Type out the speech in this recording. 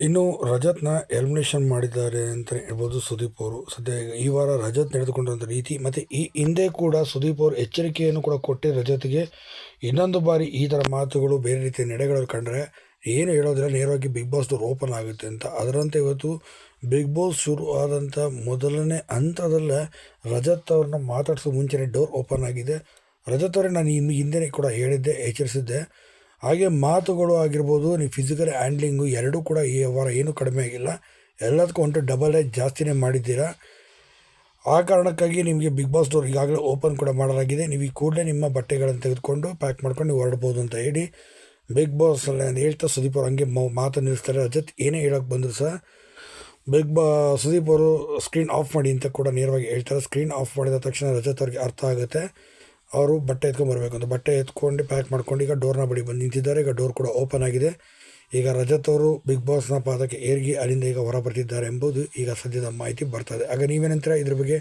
ಇನ್ನು ರಜತ್ನ ಎಲಿಮಿನೇಷನ್ ಮಾಡಿದ್ದಾರೆ ಅಂತ ಹೇಳ್ಬೋದು ಸುದೀಪ್ ಅವರು. ಸದ್ಯ ಈ ವಾರ ರಜತ್ ನಡೆದುಕೊಂಡಿರುವಂಥ ರೀತಿ ಮತ್ತು ಈ ಹಿಂದೆ ಕೂಡ ಸುದೀಪ್ ಅವರು ಎಚ್ಚರಿಕೆಯನ್ನು ಕೂಡ ಕೊಟ್ಟು ರಜತ್ಗೆ ಇನ್ನೊಂದು ಬಾರಿ ಈ ಥರ ಮಾತುಗಳು ಬೇರೆ ರೀತಿಯ ನಡೆಗಳು ಕಂಡ್ರೆ ಏನು ಹೇಳೋದಿಲ್ಲ, ನೇರವಾಗಿ ಬಿಗ್ ಬಾಸ್ ಡೋರ್ ಓಪನ್ ಆಗುತ್ತೆ ಅಂತ. ಅದರಂತೆ ಇವತ್ತು ಬಿಗ್ ಬಾಸ್ ಶುರು ಆದಂಥ ಮೊದಲನೇ ಹಂತದಲ್ಲೇ ರಜತ್ ಅವ್ರನ್ನ ಮಾತಾಡಿಸೋ ಮುಂಚೆನೇ ಡೋರ್ ಓಪನ್ ಆಗಿದೆ. ರಜತ್ ಅವರೇ ನಾನು ಇನ್ನು ಹಿಂದೆ ಕೂಡ ಹೇಳಿದ್ದೆ, ಎಚ್ಚರಿಸಿದ್ದೆ. ಹಾಗೆ ಮಾತುಗಳು ಆಗಿರ್ಬೋದು ನೀವು ಫಿಸಿಕಲ್ ಹ್ಯಾಂಡ್ಲಿಂಗು ಎರಡೂ ಕೂಡ ಈ ವಾರ ಏನೂ ಕಡಿಮೆ ಆಗಿಲ್ಲ. ಎಲ್ಲದಕ್ಕೂ ಒಂಟು ಡಬಲ್ ಏಜ್ ಜಾಸ್ತಿನೇ ಮಾಡಿದ್ದೀರಾ? ಆ ಕಾರಣಕ್ಕಾಗಿ ನಿಮಗೆ ಬಿಗ್ ಬಾಸ್ ಡೋರ್ ಈಗಾಗಲೇ ಓಪನ್ ಕೂಡ ಮಾಡಲಾಗಿದೆ. ನೀವು ಈ ಕೂಡಲೇ ನಿಮ್ಮ ಬಟ್ಟೆಗಳನ್ನು ತೆಗೆದುಕೊಂಡು ಪ್ಯಾಕ್ ಮಾಡ್ಕೊಂಡು ನೀವು ಹೊರಡ್ಬೋದು ಅಂತ ಹೇಳಿ ಬಿಗ್ ಬಾಸ್ ಹೇಳ್ತಾ ಸುದೀಪ್ ಅವರು ಹಂಗೆ ಮಾತು ನಿಲ್ಲಿಸ್ತಾರೆ. ರಜತ್ ಏನೇ ಹೇಳೋಕ್ಕೆ ಬಂದರು ಸಹ ಬಿಗ್ ಬಾ ಸುದೀಪ್ ಅವರು ಸ್ಕ್ರೀನ್ ಆಫ್ ಮಾಡಿ ಅಂತ ಕೂಡ ನೇರವಾಗಿ ಹೇಳ್ತಾರೆ. ಸ್ಕ್ರೀನ್ ಆಫ್ ಮಾಡಿದ ತಕ್ಷಣ ರಜತ್ ಅವ್ರಿಗೆ ಅರ್ಥ ಆಗುತ್ತೆ. ಅವರು ಬಟ್ಟೆ ಎತ್ಕೊಂಡ್ಬರ್ಬೇಕು ಅಂತ. ಬಟ್ಟೆ ಎತ್ಕೊಂಡು ಪ್ಯಾಕ್ ಮಾಡ್ಕೊಂಡು ಈಗ ಡೋರ್ನ ಬಳಿ ಬಂದು ನಿಂತಿದ್ದಾರೆ. ಈಗ ಡೋರ್ ಕೂಡ ಓಪನ್ ಆಗಿದೆ. ಈಗ ರಜತ್ ಅವರು ಬಿಗ್ ಬಾಸ್ನ ಪಾದಕ್ಕೆ ಏರ್ಗಿ ಅಲ್ಲಿಂದ ಈಗ ಹೊರ ಬರ್ತಿದ್ದಾರೆ ಎಂಬುದು ಈಗ ಸದ್ಯದ ಮಾಹಿತಿ ಬರ್ತದೆ ಆಗ ನೀವೇನಂತೀರ ಇದ್ರ ಬಗ್ಗೆ